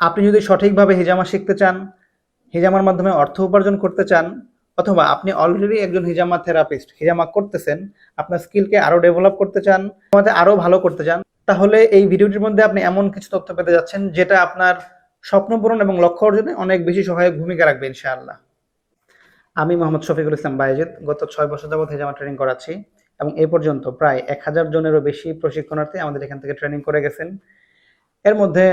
আপনি যদি সঠিকভাবে হিজামা শিখতে চান, হিজামার মাধ্যমে অর্থ উপার্জন করতে চান, অথবা আপনি অলরেডি একজন হিজামা থেরাপিস্ট হিজামা করতেছেন, আপনার স্কিলকে আরও ডেভেলপ করতে চান আমাদের আরও ভালো করতে চান, তাহলে এই ভিডিওটির মধ্যে আপনি এমন কিছু তথ্য পেতে যাচ্ছেন যেটা আপনার স্বপ্ন পূরণ এবং লক্ষ্য অর্জনে অনেক বেশি সহায়ক ভূমিকা রাখবে, ইনশাআল্লাহ। আমি মোহাম্মদ শফিকুল ইসলাম বায়েজিদ, গত ছয় বছর যাবত হিজামা ট্রেনিং করাচ্ছি এবং এ পর্যন্ত প্রায় এক হাজার জনেরও বেশি প্রশিক্ষণার্থী আমাদের এখান থেকে ট্রেনিং করে গেছেন। এর মধ্যে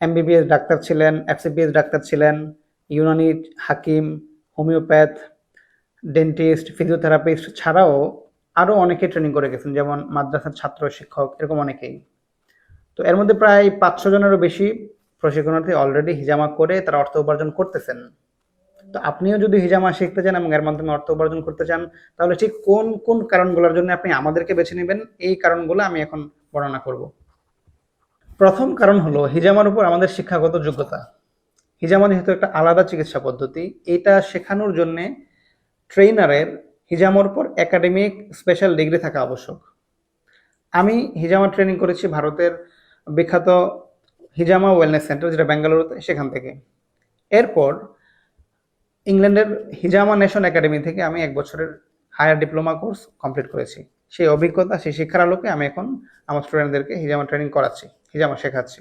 এমবিবিএস ডাক্তার ছিলেন এফসিবিএস ডাক্তার ছিলেন ইউনানি হাকিম হোমিওপ্যাথ ডেন্টিস্ট ফিজিওথেরাপিস্ট ছাড়াও আরও অনেকে ট্রেনিং করে গেছেন, যেমন মাদ্রাসার ছাত্র, শিক্ষক, এরকম অনেকেই। তো এর মধ্যে প্রায় পাঁচশো জনেরও বেশি প্রশিক্ষণার্থী অলরেডি হিজামা করে তারা অর্থ উপার্জন করতেছেন। তো আপনিও যদি হিজামা শিখতে চান এবং এর মাধ্যমে অর্থ উপার্জন করতে চান, তাহলে ঠিক কোন কোন কারণগুলোর জন্য আপনি আমাদেরকে বেছে নেবেন, এই কারণগুলো আমি এখন বর্ণনা করব। প্রথম কারণ হলো হিজামার উপর আমাদের শিক্ষাগত যোগ্যতা। হিজামা যেহেতু একটা আলাদা চিকিৎসা পদ্ধতি, এটা শেখানোর জন্যে ট্রেনারের হিজামার উপর একাডেমিক স্পেশাল ডিগ্রি থাকা আবশ্যক। আমি হিজামা ট্রেনিং করেছি ভারতের বিখ্যাত হিজামা ওয়েলনেস সেন্টার, যেটা বেঙ্গালুরুতে সেখান থেকে। এরপর ইংল্যান্ডের হিজামা নেশন একাডেমি থেকে আমি এক বছরের হায়ার ডিপ্লোমা কোর্স কমপ্লিট করেছি। সেই অভিজ্ঞতা, সেই শিক্ষার আলোকে আমি এখন আমার স্টুডেন্টদেরকে হিজামা ট্রেনিং করাচ্ছি। হিজামা শেখাচ্ছি।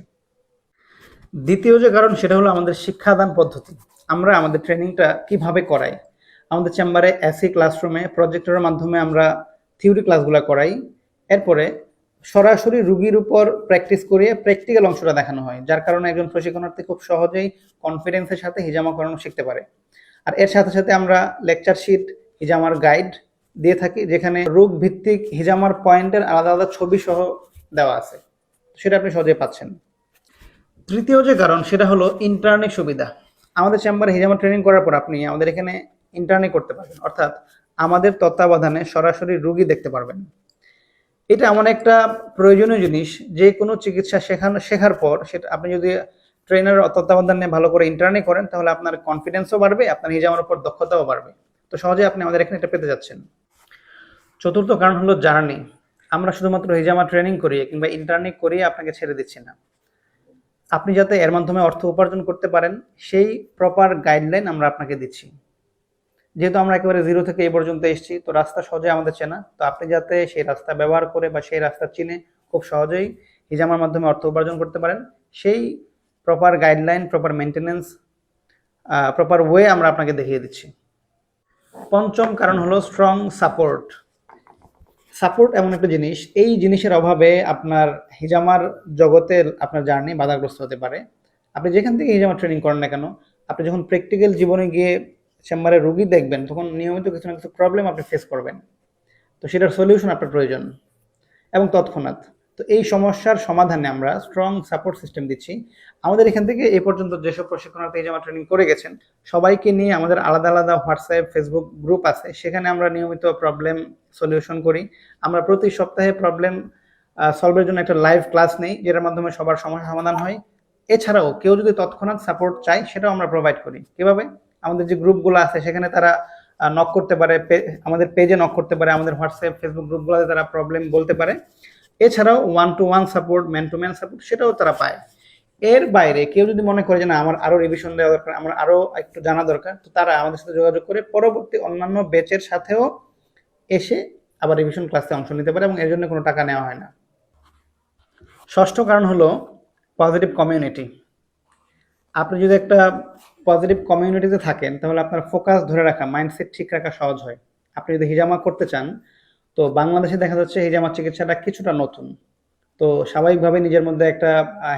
দ্বিতীয় যে কারণ, সেটা হলো আমাদের শিক্ষাদান পদ্ধতি। আমরা আমাদের ট্রেনিংটা কীভাবে করাই? আমাদের চেম্বারে এসি ক্লাসরুমে, প্রজেক্টরের মাধ্যমে আমরা থিওরি ক্লাসগুলো করাই। এরপরে সরাসরি রুগীর উপর প্র্যাকটিস করিয়ে প্র্যাকটিক্যাল অংশটা দেখানো হয়, যার কারণে একজন প্রশিক্ষণার্থী খুব সহজেই কনফিডেন্সের সাথে হিজামা করানো শিখতে পারে। আর এর সাথে সাথে আমরা লেকচার শিট, হিজামার গাইড দিয়ে থাকি, যেখানে রোগ ভিত্তিক হিজামার পয়েন্টের আলাদা আলাদা ছবি সহ দেওয়া আছে। সেটা আপনি সহজে পাচ্ছেন। তৃতীয় যে কারণ, সেটা হলো ইন্টারনেট সুবিধা। আমাদের চেম্বারে হিজামা ট্রেনিং করার পর আপনি আমাদের এখানে ইন্টারনেট করতে পারবেন। অর্থাৎ আমাদের তত্ত্বাবধানে সরাসরি রুগী দেখতে পারবেন। এটা এমন একটা প্রয়োজনীয় জিনিস, যে কোনো চিকিৎসা শেখানো, শেখার পর সেটা আপনি যদি ট্রেনার তত্ত্বাবধানে ভালো করে ইন্টারনেট করেন, তাহলে আপনার কনফিডেন্সও বাড়বে, আপনার হিজামার উপর দক্ষতাও বাড়বে। তো সহজে আপনি আমাদের এখানে এটা পেতে যাচ্ছেন। চতুর্থ কারণ হলো জার্নি আমরা শুধুমাত্র হিজামা ট্রেনিং করিয়ে কিংবা ইন্টারনেট করিয়ে আপনাকে ছেড়ে দিচ্ছি না। আপনি যাতে এর মাধ্যমে অর্থ উপার্জন করতে পারেন, সেই প্রপার গাইডলাইন আমরা আপনাকে দিচ্ছি। যেহেতু আমরা একেবারে জিরো থেকে এই পর্যন্ত এসেছি, তো রাস্তা সহজে আমাদের চেনা। তো আপনি যাতে সেই রাস্তা ব্যবহার করে বা সেই রাস্তা চিনে খুব সহজেই হিজামার মাধ্যমে অর্থ উপার্জন করতে পারেন, সেই proper guideline proper maintenance proper way আমরা আপনাকে দেখিয়ে দিচ্ছি। পঞ্চম কারণ হলো স্ট্রং সাপোর্ট সাপোর্ট এমন একটা জিনিস। এই জিনিসের অভাবে আপনার হিজামার জগতে আপনার জার্নি বাধাগ্রস্ত হতে পারে। আপনি যেখান থেকে হিজামা ট্রেনিং করেন না কেন, আপনি যখন প্র্যাকটিক্যাল জীবনে গিয়ে চেম্বারে রুগী দেখবেন, তখন নিয়মিত কিছু না কিছু প্রবলেম আপনি ফেস করবেন। তো সেটার সলিউশন আপনার প্রয়োজন। এবং তৎক্ষণাৎ। তো এই সমস্যার সমাধানে আমরা স্ট্রং সাপোর্ট সিস্টেম দিচ্ছি। আমাদের এখান থেকে এই পর্যন্ত যেসব প্রশিক্ষণার্থী হিজামা ট্রেনিং করে গেছেন, সবাইকে নিয়ে আমাদের আলাদা আলাদা হোয়াটসঅ্যাপ ফেসবুক গ্রুপ আছে। সেখানে আমরা নিয়মিত প্রবলেম সলিউশন করি। আমরা প্রতি সপ্তাহে প্রবলেম সলভের জন্য একটা লাইভ ক্লাস নেই, যেটার মাধ্যমে সবার সমস্যা সমাধান হয়। এছাড়াও কেউ যদি তৎক্ষণাৎ সাপোর্ট চায়, সেটাও আমরা প্রোভাইড করি। কীভাবে? আমাদের যে গ্রুপগুলো আছে, সেখানে তারা নক করতে পারে আমাদের পেজে নক করতে পারে, আমাদের হোয়াটসঅ্যাপ ফেসবুক গ্রুপগুলোতে তারা প্রবলেম বলতে পারে। এছাড়াও one to one support man to man support সেটাও তারা পায়। এর বাইরে কেউ যদি মনে করে যে না, আমার আরও রিভিশন দেওয়া দরকার, আমার আরও একটু জানা দরকার, তো তারা আমাদের সাথে যোগাযোগ করে পরবর্তী অন্যান্য ব্যাচের সাথেও এসে আবার রিভিশন ক্লাসে অংশ নিতে পারে এবং এর জন্য কোনো টাকা নেওয়া হয় না। ষষ্ঠ কারণ হলো পজিটিভ কমিউনিটি আপনি যদি একটা পজিটিভ কমিউনিটিতে থাকেন, তাহলে আপনার ফোকাস ধরে রাখা মাইন্ডসেট ঠিক রাখা সহজ হয়। আপনি যদি হিজামা করতে চান তো বাংলাদেশে দেখা যাচ্ছে হিজামা চিকিৎসাটা কিছুটা নতুন। তো স্বাভাবিকভাবে নিজের মধ্যে একটা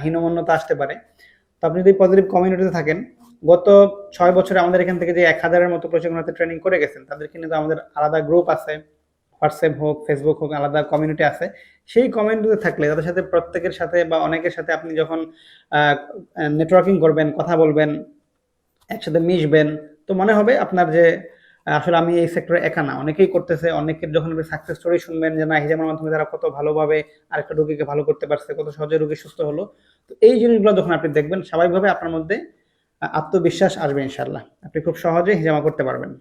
হীনমন্যতা আসতে পারে। তো আপনি যদি পজিটিভ কমিউনিটিতে থাকেন, গত ছয় বছরে আমাদের এখান থেকে যে এক হাজারের মতো প্রশিক্ষণার্থী ট্রেনিং করে গেছেন, তাদের কিন্তু আমাদের আলাদা গ্রুপ আছে। হোয়াটসঅ্যাপ হোক ফেসবুক হোক, আলাদা কমিউনিটি আছে। সেই কমিউনিটিতে থাকলে, তাদের সাথে প্রত্যেকের সাথে বা অনেকের সাথে আপনি যখন নেটওয়ার্কিং করবেন, কথা বলবেন, একসাথে মিশবেন, তো মনে হবে আপনার যে আসলে আমি এই সেক্টরে একা না। অনেকেই করতেছে, অনেকের যখন আপনি সাকসেস স্টোরি শুনবেন যে, না হিজামের মাধ্যমে তারা কত ভালোভাবে আরেকটা রোগীকে ভালো করতে পারছে, কত সহজে রোগী সুস্থ হলো। তো এই জিনিসগুলো যখন আপনি দেখবেন, স্বাভাবিকভাবে আপনার মধ্যে আত্মবিশ্বাস আসবে ইনশাল্লাহ আপনি খুব সহজে হিজামা করতে পারবেন।